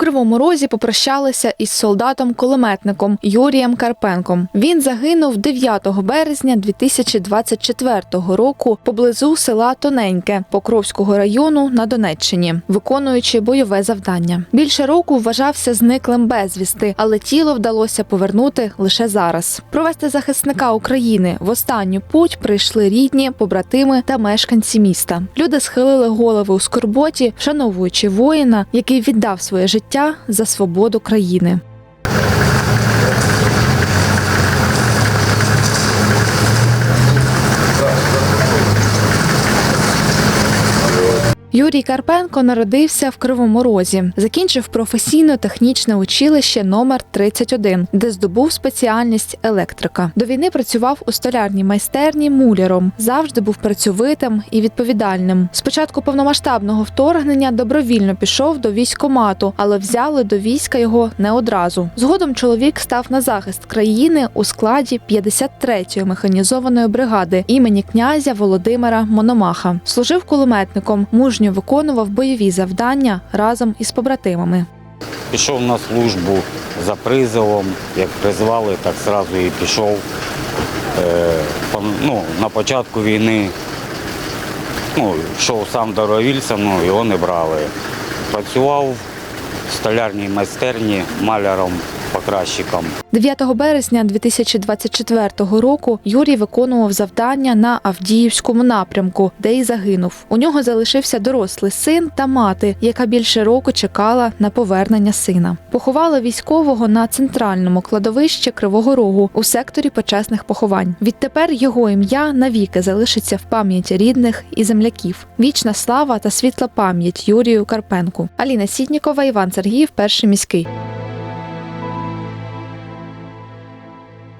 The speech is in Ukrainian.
Кривому Розі попрощалися із солдатом-кулеметником Юрієм Карпенком. Він загинув 9 березня 2024 року поблизу села Тоненьке Покровського району на Донеччині, виконуючи бойове завдання. Більше року вважався зниклим безвісти, але тіло вдалося повернути лише зараз. Провести захисника України в останню путь прийшли рідні, побратими та мешканці міста. Люди схилили голови у скорботі, вшановуючи воїна, який віддав своє життя за свободу країни. Юрій Карпенко народився в Кривому Розі, закінчив професійно-технічне училище номер 31, де здобув спеціальність електрика. До війни працював у столярній майстерні муляром. Завжди був працьовитим і відповідальним. Спочатку повномасштабного вторгнення добровільно пішов до військкомату, але взяли до війська його не одразу. Згодом чоловік став на захист країни у складі 53-ї механізованої бригади імені князя Володимира Мономаха. Служив кулеметником, мужньо виконував бойові завдання разом із побратимами. Пішов на службу за призовом. Як призвали, так одразу і пішов. Е, ну, на початку війни ну, йшов сам добровільцем, ну, його не брали. Працював в столярній майстерні маляром, покращиком. 9 березня 2024 року Юрій виконував завдання на Авдіївському напрямку, де й загинув. У нього залишився дорослий син та мати, яка більше року чекала на повернення сина. Поховали військового на центральному кладовищі Кривого Рогу у секторі почесних поховань. Відтепер його ім'я навіки залишиться в пам'яті рідних і земляків. Вічна слава та світла пам'ять Юрію Карпенку. Аліна Сітнікова, Іван Сергіїв, перший міський.